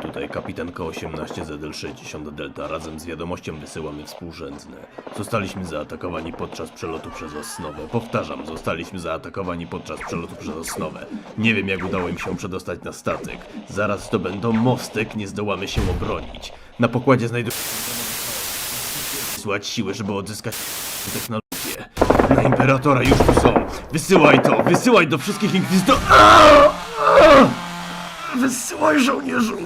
tutaj kapitan K-18 ZL-60 Delta. Razem z wiadomością wysyłamy współrzędne. Zostaliśmy zaatakowani podczas przelotu przez Osnowę. Powtarzam, zostaliśmy zaatakowani podczas przelotu przez Osnowę. Nie wiem jak udało im się przedostać na statek. Zaraz zdobędą mostek, nie zdołamy się obronić. Na pokładzie znajdują wysłać siły, żeby odzyskać technologię. Na Imperatora już tu są. Wysyłaj to! Wysyłaj do wszystkich inkwizytorów! Wysyłaj żołnierzu!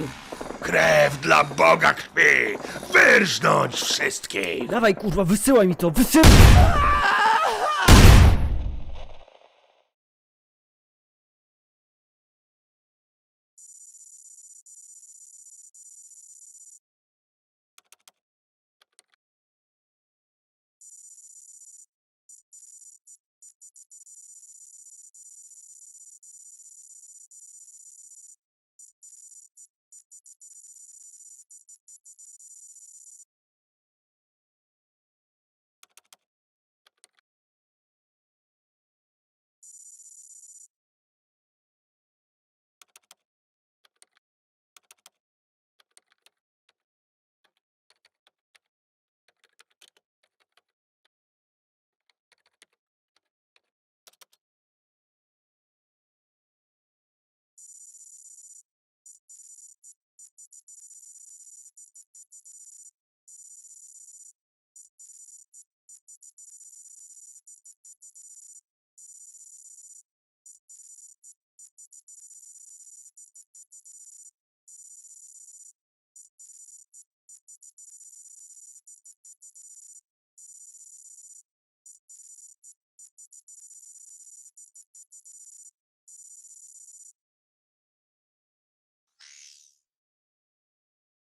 Krew dla Boga krwi! Wyrżnąć wszystkich! Dawaj kurwa, wysyłaj mi to, wysyłaj!